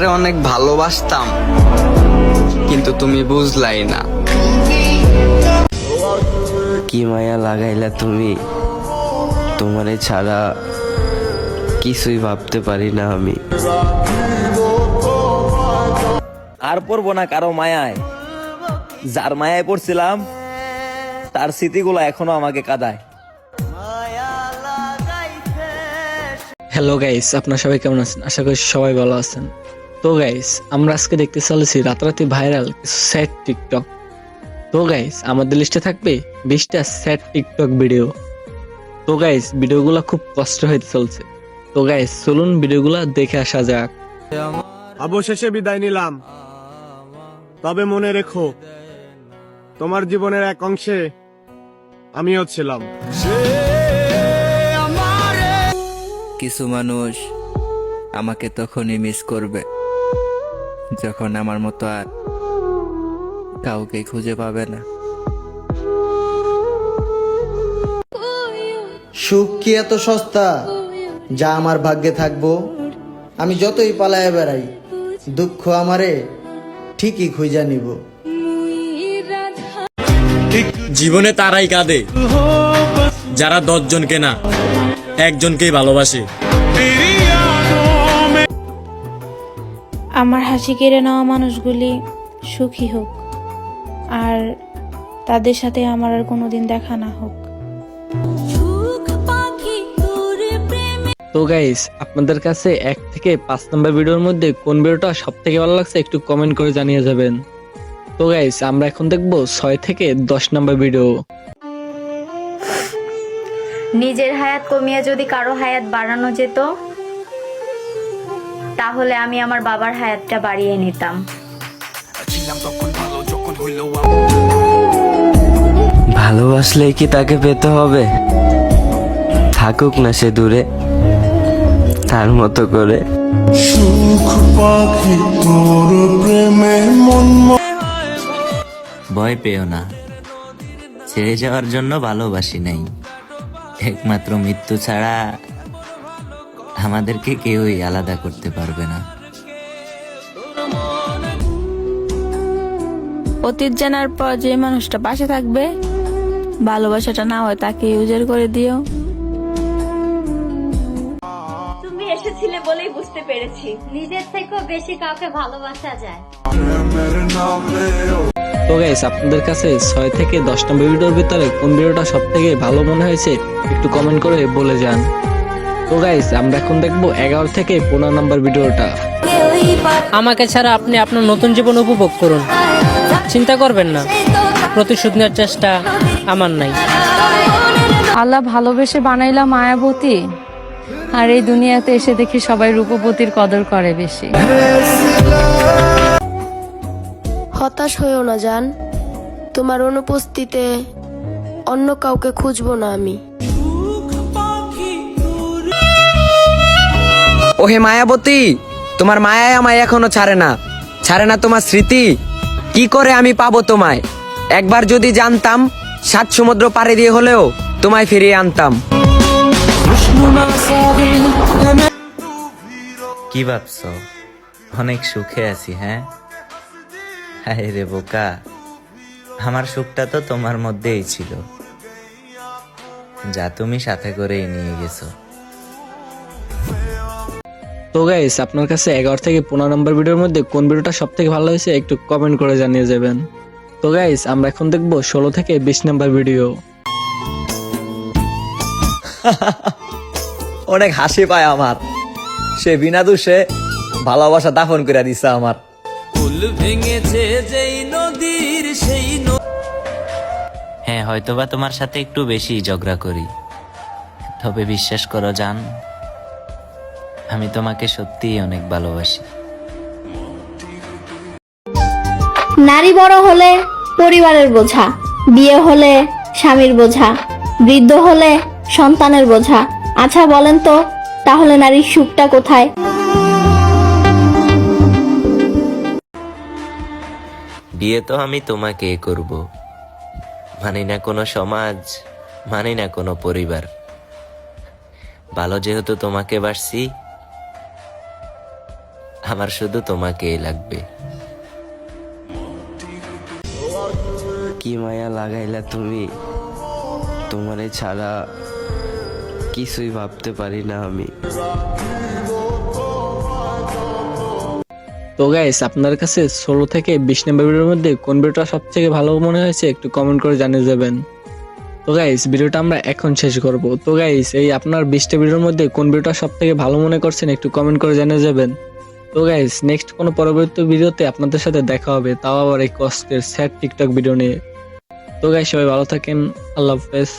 তোমারে অনেক ভালোবাসতাম কিন্তু তুমি বুঝলাই না। কি মায়া লাগাইলা তুমি? তোমারে ছাড়া কিছুই ভাবতে পারি না আমি। আর পড়ব না কারও মায়ায়। যার মায়ায় পড়ছিলাম তার স্মৃতিগুলো এখনও আমাকে কাঁদায়। হ্যালো গাইস আপনারা সবাই কেমন আছেন? আশা করি সবাই ভালো আছেন। তো গাইস আমরা আজকে দেখতে চলেছি রাতারাতি ভাইরাল কিছু স্যাড টিকটক তো গাইস আমাদের লিস্টে থাকবে বিশটা স্যাড টিকটক ভিডিও তো গাইস ভিডিওগুলো খুব কষ্ট হইতে চলছে। তো গাইস চলুন ভিডিওগুলো দেখে আসা যাক। অবশেষে বিদায় নিলাম। তবে মনে রেখো তোমার জীবনের এক অংশে আমিও ছিলাম। কিছু মানুষ আমাকে তখনই মিস করবে। যখন আমার মতো আর কাউকে খুঁজে পাবে না। সুখ কি এত সস্তা? যা আমার ভাগ্যে থাকব আমি যতই পালায় বেড়াই দুঃখ আমারে ঠিকই খুঁজা নিব। জীবনে তারাই কাঁদে। যারা দশজনকে না একজনকেই ভালোবাসে। আমার হাসি কেড়ে নেওয়া মানুষগুলি সুখী হোক আর তাদের সাথে আমার আর কোনোদিন দেখা না হোক। তো গাইস আপনাদের কাছে এক থেকে পাঁচ নম্বর ভিডিওর মধ্যে কোন ভিডিওটা সব থেকে ভালো লাগছে একটু কমেন্ট করে জানিয়ে যাবেন। তো গাইস আমরা এখন দেখব ছয় থেকে দশ নম্বর ভিডিও নিজের হায়াত কমিয়ে যদি কারও হায়াত বাড়ানো যেত তাহলে আমি আমার বাবার হায়াতটা বাড়িয়ে নিতাম। ভালোবাসলে কি তাকে পেতে হবে? থাকুক না সে দূরে তার মতো করে। ভয় পেও না। ছেড়ে যাওয়ার জন্য ভালোবাসি নাই। একমাত্র মৃত্যু ছাড়া আমাদেরকে কেউই আলাদা করতে পারবে না। অতীত জানার পর যে মানুষটা পাশে থাকবে ভালোবাসাটা না হয় তাকে ইউজার করে দিও। তুমি এসেছিলে বলেই বুঝতে পেরেছি। নিজের থেকেও বেশি কাউকে ভালোবাসা যায়। তো গাইস আপনাদের কাছে ছয় থেকে দশটা নম্বর ভিডিওর ভিতরে কোন ভিডিওটা সব থেকে ভালো মনে হয়েছে একটু কমেন্ট করে বলে যান। তো গাইস আমরা এখন দেখব এগারো থেকে পনেরো নম্বর ভিডিওটা। আমাকে ছাড়া আপনি আপনার নতুন জীবন উপভোগ করুন। চিন্তা করবেন না প্রতিশোধ নেওয়ার চেষ্টা আমার নাই। আল্লাহ ভালোবেসে বানাইলাম মায়াবতী আর এই দুনিয়াতে এসে দেখি সবাই রূপবতীর কদর করে বেশি। হতাশ হয়েও না জান তোমার অনুপস্থিতিতে অন্য কাউকে খুঁজবো না আমি। ওহে মায়াবতী, তোমার মায়ায় আমায় এখনও ছাড়ে না। ছাড়ে না তোমার স্মৃতি। কি করে আমি পাবো তোমায়? একবার যদি জানতাম, সাত সমুদ্র পাড়ে দিয়ে হলেও তোমায় ফিরিয়ে আনতাম। কি ভাবছ? অনেক সুখে আছি হ্যাঁ? হায় রে বোকা। আমার সুখটা তো তোমার মধ্যেই ছিল। যা তুমি সাথে করেই নিয়ে গেছো। তো গাইস আপনার কাছে এগারো থেকে পনেরো নম্বর ভিডিওর মধ্যে কোন ভিডিওটা সব থেকে ভালো হয়েছে একটু কমেন্ট করে জানিয়ে যাবেন। তো গাইস আমরা এখন দেখব ষোলো থেকে বিশ নম্বর ভিডিও অনেক হাসি পায় আমার। সে বিনা দোষে ভালোবাসা দাফন করে দিছে আমার। হ্যাঁ হয়তোবা তোমার সাথে একটু বেশি ঝগড়া করি। তবে বিশ্বাস করো জান আমি তোমাকে সত্যিই অনেক ভালোবাসি। নারী বড় হলে পরিবারের বোঝা বিয়ে হলে স্বামীর বোঝা বৃদ্ধ হলে সন্তানের বোঝা। আচ্ছা বলেন তো তাহলে নারীর সুখটা কোথায়? বিয়ে তো আমি তোমাকে করব। মানি না কোনো সমাজ মানি না কোনো পরিবার। ভালো যেহেতু তোমাকে বাসছি আমার শুধু তোমাকেই লাগবে। কি মায়া লাগাইলা তুমি? তোমারে ছাড়া কিছুই ভাবতে পারি না আমি। তো গাইস আপনার কাছে ষোলো থেকে বিশ নম্বর ভিডিওর মধ্যে কোন ভিডিওটা সব থেকে ভালো মনে হয়েছে একটু কমেন্ট করে জানিয়ে যাবেন তো গাইস ভিডিওটা আমরা এখন শেষ করব। তো গাইস এই আপনার বিশটা ভিডিওর মধ্যে কোন ভিডিওটা সব থেকে ভালো মনে করছেন একটু কমেন্ট করে জানিয়ে যাবেন তো গাইস নেক্সট কোনো পরবর্তী ভিডিওতে আপনাদের সাথে দেখা হবে, তাও আবার এই কষ্টের স্যাড টিকটক ভিডিও নিয়ে। তো গাইস সবাই ভালো থাকেন, আল্লাহ হাফেজ।